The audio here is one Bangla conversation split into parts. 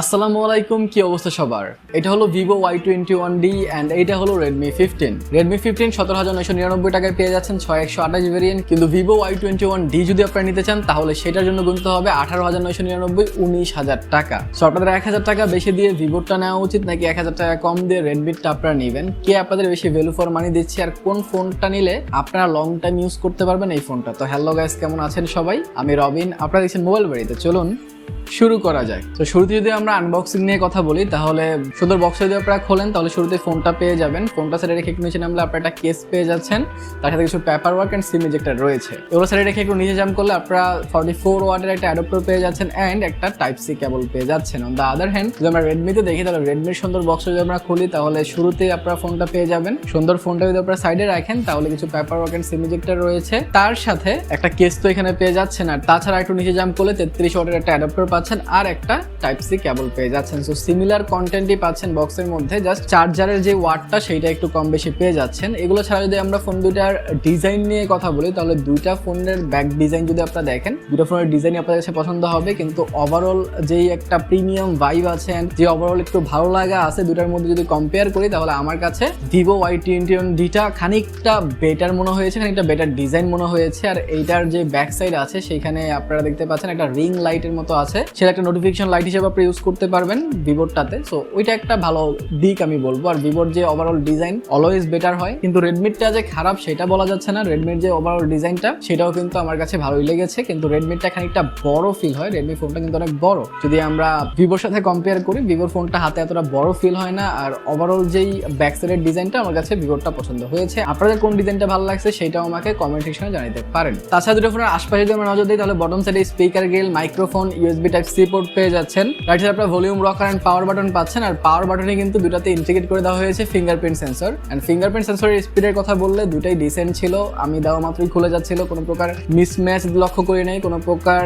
আসসালামু আলাইকুম, কি অবস্থা সবার? এটা হলো Vivo Y twenty one D and এইটা হলো রেডমি ফিফটিন রেডমি ফিফটিন সতেরো হাজার নয়শো নিরানব্বই টাকায় পেয়ে যাচ্ছেন ছয় একশো আঠাশ ভেরিয়েন্ট কিন্তু Vivo Y twenty one D যদি আপনারা নিতে চান, তাহলে সেটার জন্য গুনতে হবে আঠারো হাজার নয়শো নিরানব্বই, উনিশ হাজার টাকা। সো আপনাদের এক হাজার টাকা বেশি দিয়ে ভিভোটা নেওয়া উচিত, নাকি এক হাজার টাকা কম দিয়ে রেডমিটা আপনারা নেবেন? কে আপনাদের বেশি ভ্যালু ফর মানি দিচ্ছে আর কোন ফোনটা নিলে আপনারা লং টাইম ইউজ করতে পারবেন এই ফোনটা? তো হ্যালো গাইস কেমন আছেন সবাই? আমি রবিন, আপনারা দেখছেন মোবাইল বাড়িতে। চলুন শুরু করা যায়। তো শুরুতে যদি আমরা আনবক্সিং নিয়ে কথা বলি, তাহলে সুন্দর বক্স যদি আপনারা খোলেন, তাহলে শুরুতে ফোনটা পেয়ে যাবেন। ফোনটা সাইডে রেখে একটু নিচে নামলে আপনারা একটা কেস পেয়ে যাচ্ছেন। তার সাথে কিছু paper work and SIM ejector রয়েছে। এগুলো সাইডে রেখে একটু নিচে জাম করলে আপনারা ফর্টি ফোর ওয়াটের একটা অ্যাডাপ্টার পেয়ে যাচ্ছেন অ্যান্ড একটা টাইপ সি কেবল পেয়ে যাচ্ছেন। অন দ্য আদার হ্যান্ড যদি আমরা রেডমিতে দেখি, তাহলে রেডমির সুন্দর বক্স যদি আমরা খুলি, তাহলে শুরুতেই আপনারা ফোনটা পেয়ে যাবেন। সুন্দর ফোনটা যদি আপনারা সাইডে রাখেন, তাহলে কিছু paper work and SIM ejector রয়েছে, তার সাথে একটা কেস তো এখানে পেয়ে যাচ্ছেন। আর তাছাড়া একটু নিচে জাম্প করলে তেত্রিশ ওয়াটের একটা অ্যাডাপ্টার পাচ্ছেন আর একটা টাইপ সি কেবল পেয়ে যাচ্ছেন। সো সিমিলার কন্টেন্টই পাচ্ছেন বক্সের মধ্যে জাস্ট চার্জারের যে ওয়াটটা সেইটা একটু কম বেশি পেয়ে যাচ্ছেন। এগুলো ছাড়া যদি আমরা ফোন দুইটার ডিজাইন নিয়ে কথা বলি, তাহলে দুইটা ফোনের ব্যাক ডিজাইন যদি আপনারা দেখেন দুটো ফোনের ডিজাইন আপনাদের কাছে পছন্দ হবে, কিন্তু ওভারঅল যেই একটা প্রিমিয়াম ভাইব আছে যে ওভারঅল একটু ভালো লাগা আছে দুটার মধ্যে যদি কম্পেয়ার করি, তাহলে আমার কাছে ভিভো ওয়াই টোয়েন্টি ওয়ান ডিটা খানিকটা বেটার মনে হয়েছে, খানিকটা বেটার ডিজাইন মনে হয়েছে। আর এইটার যে ব্যাক সাইড আছে সেখানে আপনারা দেখতে পাচ্ছেন একটা রিং লাইটের মতো আছে। সেটা একটা নোটিফিকেশন লাইট হিসেবে আপনি ইউজ করতে পারবেন ভিভোরটাতে সো ওইটা একটা ভালো দিক আমি বলব। আর ভিভোর যে ওভারঅল ডিজাইন অলওয়েজ বেটার হয়। কিন্তু রেডমিটা যে খারাপ, সেটা বলা যাচ্ছে না। রেডমির যে ওভারঅল ডিজাইনটা সেটাও কিন্তু আমার কাছে ভালোই লেগেছে। কিন্তু রেডমিটা খানিকটা বড় ফিল হয়। রেডমি ফোনটা কিন্তু অনেক বড়। যদি আমরা ভিভোর সাথে কম্পেয়ার করি ভিভোর ফোনটা হাতে এতটা বড় ফিল হয় না। আর ওভারঅল যেই ব্যাক সাইডের ডিজাইনটা আমার কাছে ভিভোরটা পছন্দ হয়েছে। আপনাদের কোন ডিজাইনটা ভালো লাগছে, সেটাও আমাকে কমেন্ট সেকশনে জানাতে পারেন। তাছাড়া দুটো ফোনের আশপাশে যদি আমরা নজর দিই, তাহলে বটম সাইডে স্পিকার গেল microphone USB type C port পেয়ে যাচ্ছেন। সাইডে আপনার volume rocker and power button পাচ্ছেন, আর পাওয়ার বাটনে কিন্তু দুটাতে ইন্টিগ্রেট করে দেওয়া হয়েছে ফিঙ্গারপ্রিন্ট সেন্সর অ্যান্ড ফিঙ্গারপ্রিন্ট সেন্সরের স্পিডের কথা বললে দুটাই ডিসেন্ট ছিল, আমি দেওয়া মাত্রই খুলে যাচ্ছিল, কোনো প্রকার মিসম্যাচ লক্ষ্য করি নাই, কোনো প্রকার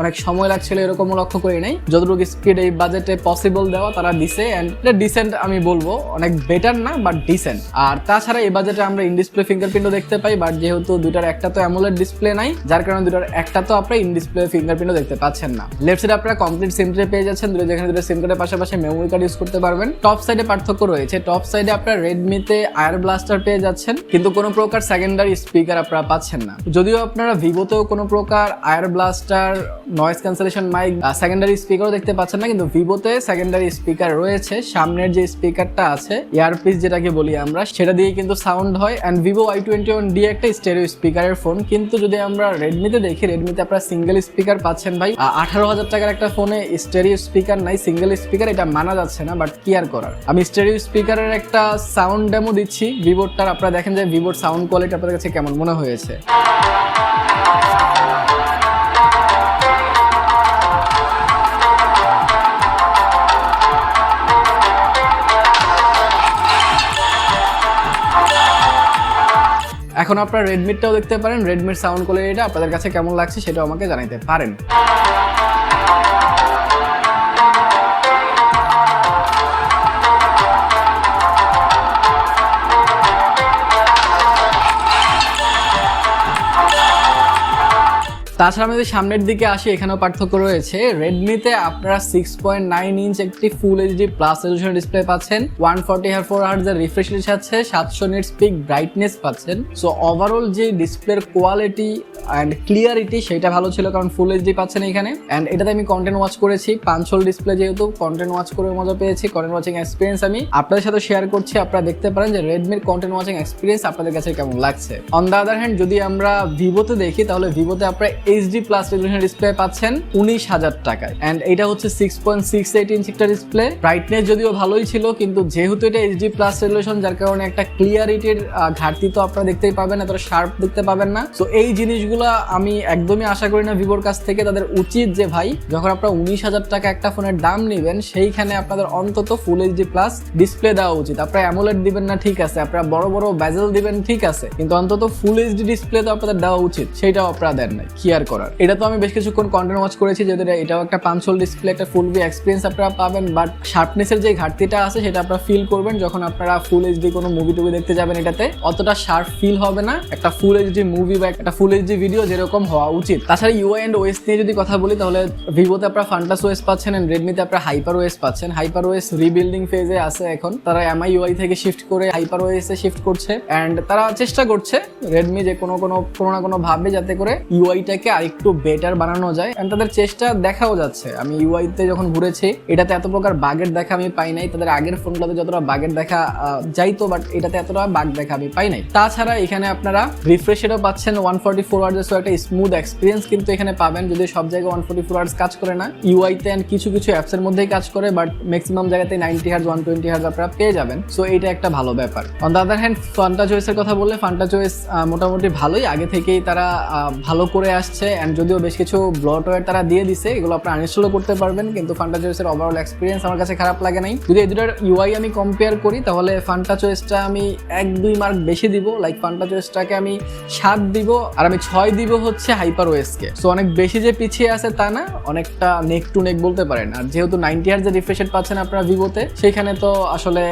অনেক সময় লাগছিল এরকমও লক্ষ্য করি নাই। যতটুকু স্পিড এই বাজেটে পসিবল দেওয়া তারা দিছে অ্যান্ড ডিসেন্ট আমি বলব, অনেক বেটার না বাট ডিসেন্ট আর তাছাড়া এই বাজেটে আমরা ইন ডিসপ্লে ফিঙ্গারপ্রিন্টও দেখতে পাই বাট যেহেতু দুটার একটা তো অ্যামোলেড ডিসপ্লে নাই, যার কারণে দুটার একটা তো আপনারা ইন ডিসপ্লে ফিঙ্গারপ্রিন্টও দেখতে পাচ্ছেন না। লেফট সাইডে আপনারা কমপ্লিট সিম ট্রে পেয়ে যাচ্ছেন। দুটো যেখানে দুটো সিম কার্ডের পাশাপাশি মেমোরি কার্ড ইউজ করতে পারবেন। টপ সাইডে পার্থক্য রয়েছে। টপ সাইডে আপনারা রেডমিতে আয়ার ব্লাস্টার পেয়ে যাচ্ছেন। কিন্তু কোনো প্রকার সেকেন্ডারি স্পিকার আপনারা পাচ্ছেন না। যদিও আপনারা ভিভোতেও কোনো প্রকার ear blaster noise cancellation mic secondary স্পিকারও দেখতে পাচ্ছেন না। কিন্তু ভিভোতে সেকেন্ডারি স্পিকার রয়েছে। সামনের যে স্পিকারটা আছে ইয়ারপিস যেটাকে বলি আমরা, সেটা দিয়ে কিন্তু সাউন্ড হয়। And Vivo I twenty one D একটা স্টেরিও স্পিকারের ফোন কিন্তু যদি আমরা রেডমিতে দেখি রেডমিতে আপনারা সিঙ্গেল স্পিকার পাচ্ছেন ভাই আঠারো হাজার টাকার একটা ফোনে স্টেরিও স্পিকার নাই, সিঙ্গেল স্পিকার, এটা মানা যাচ্ছে না বাট কি আর করার? আমি স্টেরিও স্পিকারের একটা সাউন্ড ডেমো দিচ্ছি, ভিভোরটার, আপনারা দেখেন যে ভিভোর সাউন্ড কোয়ালিটি আপনাদের কাছে কেমন মনে হয়েছে। এখন আপনারা রেডমিটাও দেখতে পারেন রেডমির সাউন্ড কোয়ালিটিটা আপনাদের কাছে কেমন লাগছে সেটাও আমাকে জানাইতে পারেন। তাছাড়া আমি সামনের দিকে আসি, এখানেও পার্থক্য রয়েছে। রেডমিতে আপনারা সিক্স পয়েন্ট নাইন ইঞ্চ একটি full HD plus resolution display পাচ্ছেন। ওয়ান ফর্টি হার ফোর হার্ডের রিফ্রেশ আছে। সাতশো নিট পিক ব্রাইটনেস পাচ্ছেন। সো ওভারঅল যে ডিসপ্লের কোয়ালিটি অ্যান্ড ক্লিয়ারিটি সেটা ভালো ছিল কারণ ফুল এইচডি পাচ্ছেন এখানে। অ্যান্ড এটাতে আমি কন্টেন্ট ওয়াচ করেছি। পাঁচশোল ডিসপ্লে যেহেতু কন্টেন্ট ওয়াচ করে মজা পেয়েছি কন্টেন্ট ওয়াচিং এক্সপিরিয়েন্স আমি আপনাদের সাথে শেয়ার করছি। আপনারা দেখতে পারেন যে রেডমির কন্টেন্ট ওয়াচিং এক্সপিরিয়েন্স আপনাদের কাছে কেমন লাগছে। অন দ্য আদার হ্যান্ড যদি আমরা ভিভোতে দেখি, তাহলে ভিভোতে আপনারা এইচডি প্লাস রেজলিউশন ডিসপ্লে পাচ্ছেন উনিশ হাজার টাকায়। অ্যান্ড এটা হচ্ছে six point six eight inch একটা ডিসপ্লে ব্রাইটনেস যদিও ভালোই ছিল, কিন্তু যেহেতু এটা এইচডি প্লাস রেজলিউশন যার কারণে একটা ক্লিয়ারিটির ঘাটতি তো আপনারা দেখতেই পাবেন, এতটা শার্প দেখতে পাবেন না। তো এই জিনিসগুলো আমি একদমই আশা করি না ভিভোর কাছ থেকে, তাদের উচিত যে ভাই, যখন আপনারা উনিশ হাজার টাকা একটা ফোনের দাম নেবেন, সেইখানে আপনাদের অন্তত ফুল এইচডি প্লাস ডিসপ্লে দেওয়া উচিত। আপনারা অ্যামোলেড দিবেন না, ঠিক আছে। আপনারা বড় বড় ব্যাজেল দিবেন, ঠিক আছে। কিন্তু অন্তত ফুল এইচডি ডিসপ্লে তো আপনাদের দেওয়া উচিত। সেটাও আপনারা দেন নাই। কি কম্পেয়ার করার। এটা তো আমি বেশ কিছুক্ষণ কন্টেন্ট ওয়াচ করেছি যেহেতু এটাও একটা পাঁচ হোল ডিসপ্লে একটা ফুল ভি এক্সপিরিয়েন্স আপনারা পাবেন বাট শার্পনেসের যে ঘাটতিটা আছে, সেটা আপনারা ফিল করবেন যখন আপনারা ফুল এইচডি কোনো মুভি টুভি দেখতে যাবেন এটাতে। অতটা শার্প ফিল হবে না, একটা ফুল এইচডি মুভি বা একটা ফুল এইচডি ভিডিও যেরকম হওয়া উচিত। তাছাড়া ইউআই এন্ড ওয়েস নিয়ে যদি কথা বলি, তাহলে ভিভোতে আপনারা ফান্টাস ওয়েস পাচ্ছেন এন্ড রেডমিতে আপনারা হাইপার ওএস পাচ্ছেন। হাইপার ওএস রিবিল্ডিং ফেজে আছে এখন। তারা এমআই ইউআই থেকে শিফট করে হাইপার ওএস এ শিফট করছে। অ্যান্ড তারা চেষ্টা করছে রেডমি যে কোনো কোনো কোনো না কোনো ভাবে যাতে করে ইউআইটাকে আরেকটু বেটার বানানো যায়? এন্ড তাদের চেষ্টা দেখাও যাচ্ছে। আমি ইউআইতে যখন ঘুরেছি, এটাতে এত প্রকার বাগের দেখা আমি পাই নাই। তাদের আগের ফোনগুলোতে যতটা বাগের দেখা যাইতো বাট এটাতে এতটা বাগ দেখা আমি পাই নাই। তাছাড়া এখানে আপনারা রিফ্রেশেরও পাচ্ছেন ওয়ান ফর্টি ফোর আওয়ার্স একটা স্মুথ এক্সপিরিয়েন্স কিন্তু এখানে পাবেন। যদি সব জায়গায় ওয়ান ফর্টি ফোর আওয়ার্স কাজ করে না ইউআইতে অ্যান্ড কিছু কিছু অ্যাপসের মধ্যেই কাজ করে বাট ম্যাক্সিমাম জায়গাতে ninety hertz one twenty hertz আপনারা পেয়ে যাবেন। সো এটা একটা ভালো ব্যাপার। On the other hand Fanta চয়েসের কথা বললে ফান্টা চয়েস মোটামুটি ভালোই। আগে থেকেই তারা ভালো করে আসছে। অ্যান্ড যদিও বেশ কিছু ব্লটওয়্যার তারা দিয়ে দিছে, এগুলো আপনারা আনইনস্টলও করতে পারবেন, কিন্তু ফান্টা চয়েসের ওভারঅল এক্সপিরিয়েন্স আমার কাছে খারাপ লাগে নাই। যদি এই দুটার ইউআই আমি কম্পেয়ার করি, তাহলে ফান্টা চয়েসটা আমি এক, দুই মার্ক বেশি দিব লাইক ফান্টা চয়েসটাকে আমি সাত দিব, আর আমি ছয় দিব হচ্ছে হাইপার ওয়েসকে সো অনেক বেশি যে পিছিয়ে আছে তা না, অনেকটা নেক টু নেক বলতে পারেন। আর যেহেতু নাইনটি হার্জ যে রিফ্রেশের পাচ্ছেন আপনারা ভিভোতে সেখানে তো আসলে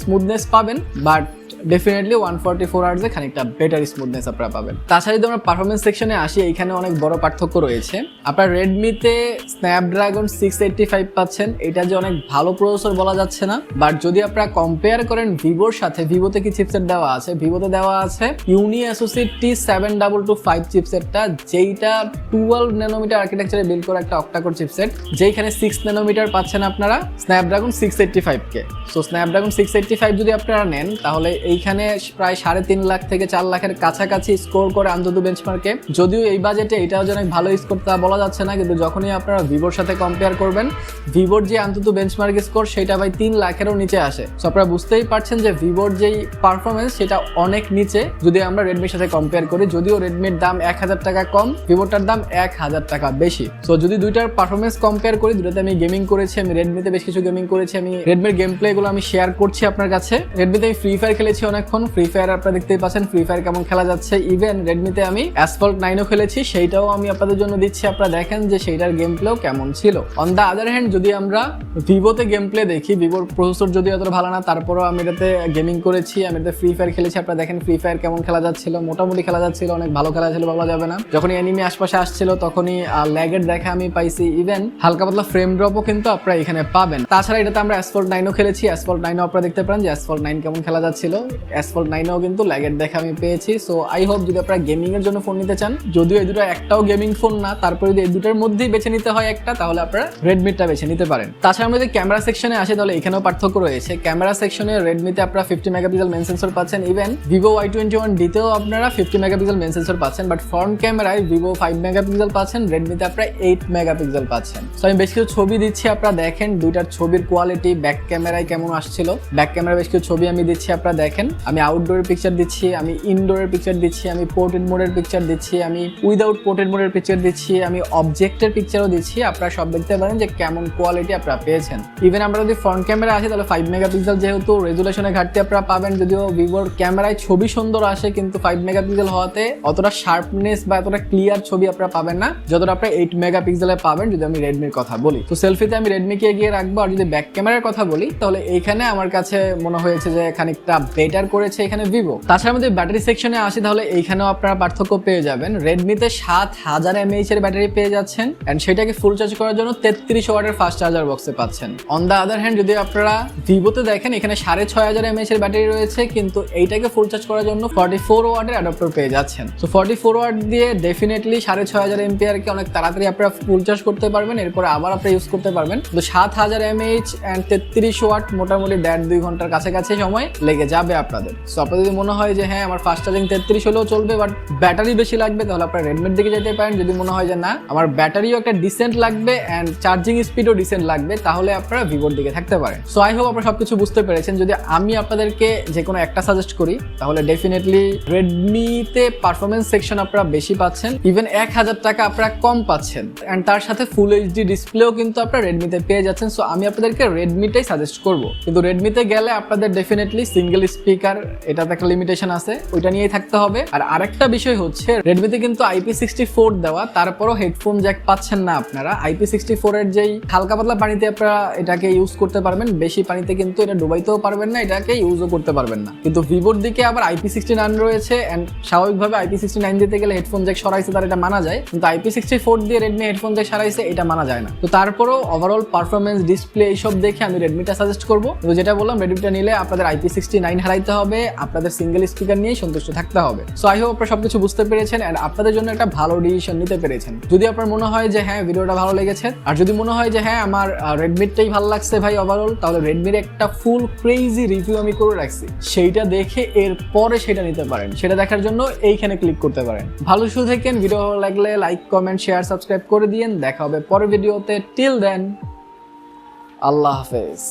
স্মুথনেস পাবেন but definitely one forty four আওয়ার্সে খানিকটা বেটার স্মুথনেস আপনারা পাবেন। তাছাড়া যদি আমরা পারফরমেন্স সেকশনে আসি, এইখানে অনেক বড় পার্থক্য রয়েছে। আপনার রেডমিতে স্ন্যাপড্রাগন সিক্স এইটটি ফাইভ পাচ্ছেন। এটা যে অনেক ভালো প্রসেসর বলা যাচ্ছে না। বাট যদি আপনারা কম্পেয়ার করেন ভিভোর সাথে ভিভোতে কি চিপসেট দেওয়া আছে? ভিভোতে দেওয়া আছে Unisoc T seven double two five চিপসেটটা যেইটা টুয়েলভ ন্যানোমিটার আর্কিটেকচারে বিল্ড করা একটা অক্টাকোর চিপসেট যেইখানে সিক্স ন্যানোমিটার পাচ্ছেন আপনারা Snapdragon six eighty ফাইভকে so Snapdragon six eighty five যদি আপনারা নেন, তাহলে এইখানে প্রায় সাড়ে তিন লাখ থেকে চার লাখের কাছাকাছি স্কোর করে আন্তর্দ বেঞ্চমার্কে যদিও এই বাজেটে এটাও যে অনেক ভালো স্কোর তা বলা যাচ্ছে না, কিন্তু যখনই আপনারা ভিভোর সাথে কম্পেয়ার করবেন ভিভোর যে আন্তর্দ বেঞ্চমার্ক স্কোর সেটা ভাই তিন লাখেরও নিচে আসে। সো আপনারা বুঝতেই পারছেন যে ভিভোর যেই পারফরমেন্স সেটা অনেক নিচে। যদি আমরা রেডমির সাথে কম্পেয়ার করি, যদিও রেডমির দাম এক হাজার টাকা কম ভিভোটার দাম এক হাজার টাকা বেশি। সো যদি দুইটার পারফরমেন্স কম্পেয়ার করি দুটাতে আমি গেমিং করেছি, আমি রেডমিতে বেশ কিছু গেমিং করেছি, আমি রেডমির গেম প্লে গুলো আমি শেয়ার করছি আপনার কাছে। রেডমিতে আমি ফ্রি ফায়ার খেলেছি অনেকক্ষণ। ফ্রি ফায়ার আপনারা দেখতেই পাচ্ছেন ফ্রি ফায়ার কেমন খেলা যাচ্ছে। ইভেন রেডমিতে আমি অ্যাসফল্ট নাইনও খেলেছি, সেইটাও আমি আপনাদের জন্য দিচ্ছি। আপনারা দেখেন যে সেইটার গেম প্লেও কেমন ছিল। অন দ্য আদার হ্যান্ড যদি আমরা ভিভোতে গেম প্লে দেখি ভিভোর প্রসেসর যদি অতটা ভালো না, তারপরেও আমি এটাতে গেমিং করেছি, আমি এটাতে ফ্রি ফায়ার খেলেছি। আপনারা দেখেন ফ্রি ফায়ার কেমন খেলা যাচ্ছিল, মোটামুটি খেলা যাচ্ছিল, অনেক ভালো খেলা ছিল, বলা যাবে না। যখন এনিমি আশপাশে আসছিল, তখনই ল্যাগের দেখা আমি পাইছি। ইভেন হালকা পাতলা ফ্রেম ড্রপও কিন্তু আপনারা এখানে পাবেন। তাছাড়া এটাতে আমরা অ্যাসফল্ট নাইনও খেলেছি। অ্যাসফল্ট নাইনও আপনারা দেখতে পারেন যে অ্যাসফল্ট নাইন কেমন খেলা যাচ্ছিল। অ্যাসফল্ট নাইনও কিন্তু ল্যাগের দেখা আমি পেয়েছি। সো আই হোপ যদি আপনারা গেমিং এর জন্য ফোন নিতে চান, যদিও এই দুটো একটাও গেমিং ফোন না, তারপরে যদি এই দুটোর মধ্যেই বেছে নিতে হয় একটা, তাহলে আপনারা রেডমিটা বেছে নিতে পারেন। তাছাড়া আমরা যদি ক্যামেরা সেকশনে আসে, তাহলে এখানেও পার্থক্য রয়েছে। ক্যামেরা সেকশনে রেডমিতে আপনারা ফিফটি মেগাপিক্সেল মেন সেন্সর পাচ্ছেন। Even Vivo Y twenty one ডিতেও আপনারা ফিফটি মেগাপিক্সেল মেন সেন্সর পাচ্ছেন। বাট ফ্রন্ট ক্যামেরায় ভিভো ফাইভ মেগাপিক্সেল পাচ্ছেন রেডমিতে আপনারা এইট মেগাপিক্সেল পাচ্ছেন। তো আমি বেশ কিছু ছবি দিচ্ছি, আপনারা দেখেন। দুইটার ছবির কোয়ালিটি ব্যাক ক্যামেরায় কেমন আসছিল। ব্যাক ক্যামেরা বেশ কিছু ছবি আমি দিচ্ছি, আপনারা দেখেন, আমি আউটডোরের পিকচার দিচ্ছি, আমি ইনডোরের পিকচার দিচ্ছি, আমি পোর্ট্রেট মোডের পিকচার দিচ্ছি, আমি উইদাউট পোর্ট্রেট মোডের পিকচার দিচ্ছি, আমি অবজেক্টের পিকচারও দিচ্ছি। আপনারা সব দেখতে পারেন যে কেমন কোয়ালিটি আপনারা পেয়েছেন। ইভেন আমরা যদি ফ্রন্ট ক্যামেরা আসে, তাহলে ফাইভ মেগাপিক্সেল যেহেতু রেজুলেশনের ঘাটতি আপনারা পাবেন, যদিও ভিভোর ক্যামেরায় ছবি সুন্দর আসে, কিন্তু ফাইভ মেগাপিক্সেল হওয়াতে অতটা শার্পনেস বা এতটা ক্লিয়ার ছবি আপনারা পাবেন না, যতটা আপনারা এইট মেগাপিক্সেলে পাবেন, যদি আমি রেডমির কথা বলি। তো সেলফিতে আমি রেডমিকে এগিয়ে রাখব, আর যদি ব্যাক ক্যামেরার কথা বলি, তাহলে এইখানে আমার কাছে মনে হয়েছে যে খানিকটা বেটার করেছে এখানে ভিভো তাছাড়া আমাদের ব্যাটারি সেকশনে আসি, তাহলে এইখানেও আপনারা পার্থক্য পেয়ে যাবেন। রেডমিতে সাত হাজার এমএইচ এর ব্যাটারি পেয়ে যাচ্ছেন অ্যান্ড সেটাকে ফুল চার্জ করার জন্য তেত্রিশ ওয়াটের ফাস্ট চার্জার বক্সে পাচ্ছেন। অন দ্য আদার হ্যান্ড যদি আপনারা ভিভোতে দেখেন, এখানে সাড়ে ছয় হাজার এমএইচ এর ব্যাটারি রয়েছে, কিন্তু এইটাকে ফুল চার্জ করার জন্য ফর্টি ফোর ওয়াটের অ্যাডাপ্টার পেয়ে যাচ্ছেন। তো ফর্টি ফোর ওয়াট দিয়ে ডেফিনেটলি সাড়ে ছয় হাজার এমপিআরকে অনেক তাড়াতাড়ি আপনারা ফুল চার্জ করতে পারবেন, এরপরে আবার আপনারা ইউজ করতে পারবেন। তো সাত হাজার এমএইচ অ্যান্ড তেত্রিশ ওয়াট মোটামুটি দেড় দুই ঘণ্টার কাছাকাছি সময় লেগে যাবে আপনাদের। সো আপনাদের যদি মনে হয় যে হ্যাঁ আমার ফাস্ট চার্জিং তেত্রিশ হলেও চলবে বাট ব্যাটারি বেশি লাগবে, তাহলে আপনারা রেডমির দিকে যেতে পারেন। যদি মনে হয় যে, না, আমার ব্যাটারিও একটা ডিসেন্ট লাগবে অ্যান্ড চার্জিং স্পিডও ডিসেন্ট লাগবে, তাহলে আপনারা ভিভোর দিকে থাকতে পারেন। সো আই হোপ আপনারা সবকিছু বুঝতে পেরেছেন। যদি আমি আপনাদেরকে যে কোনো একটা সাজেস্ট করি, তাহলে ডেফিনেটলি রেডমিতে পারফরমেন্স সেকশন আপনারা বেশি পাচ্ছেন। ইভেন এক হাজার টাকা আপনারা কম পাচ্ছেন। অ্যান্ড তার সাথে ফুল এইচডি ডিসপ্লেও কিন্তু আপনারা রেডমিতে পেয়ে যাচ্ছেন। সো আমি আপনাদেরকে রেডমিটাই সাজেস্ট করব। কিন্তু রেডমিতে গেলে আপনাদের ডেফিনেটলি সিঙ্গেল স্পিকার এটাতে একটা লিমিটেশন আছে, ওইটা নিয়েই থাকতে হবে। আর আরেকটা বিষয় হচ্ছে রেডমিতে কিন্তু আইপি সিক্সটি ফোর দেওয়া, তারপরও হেডফোন জ্যাক পাচ্ছেন না আপনারা। আইপি সিক্সটি ফোর এর যেই হালকা পাতলা পানিতে আপনারা এটাকে ইউজ করতে পারবেন, বেশি পানিতে কিন্তু এটা ডুবাইতেও পারবেন না, এটাকে ইউজও করতে পারবেন না। কিন্তু ভিভোর দিকে আবার আইপি সিক্সটি নাইন রয়েছে অ্যান্ড স্বাভাবিকভাবে আইপি সিক্সটি নাইন দিতে গেলে হেডফোন জ্যাক সরাইছে, তার এটা মানা যায়। কিন্তু আইপি সিক্সটি ফোর দিয়ে রেডমি হেডফোন জ্যাক সরাইছে, এটা মানা যায় না। তো তারপরও ওভারঅল পারফরমেন্স ডিসপ্লে এইসব দেখে আমি রেডমিটা সাজেস্ট করব। তো যেটা বললাম রেডমিটা নিলে আপনাদের আইপি সিক্সটি নাইন হারাইতে হবে, আপনাদের সিঙ্গেল স্পিকার নিয়েই সন্তুষ্ট থাকতে হবে। সো আই হোপ আপনারা সবকিছু বুঝতে পেরেছেন অ্যান্ড আপনাদের জন্য একটা ভালো ডিসিশন নিতে পেরেছেন। যদি আপনার মনে হয় যে হ্যাঁ ভিডিওটা ভালো লেগেছে আর যদি মনে হয় যে হ্যাঁ আমার রেডমিটাই ভালো লাগছে ভাই ওভারঅল তাহলে রেডমির একটা ফুল ক্রেজি রিভিউ আমি করে রাখছি। সেইটা দেখে এর পরে সেটা নিতে পারেন। সেটা দেখার জন্য এইখানে ক্লিক করতে পারেন। ভালো শুরু থাকেন ভিডিও ভালো লাগলে লাইক কমেন্ট শেয়ার সাবস্ক্রাইব করে দিয়েন। দেখা হবে পরের ভিডিওতে টিল দেন আল্লাহ হাফেজ।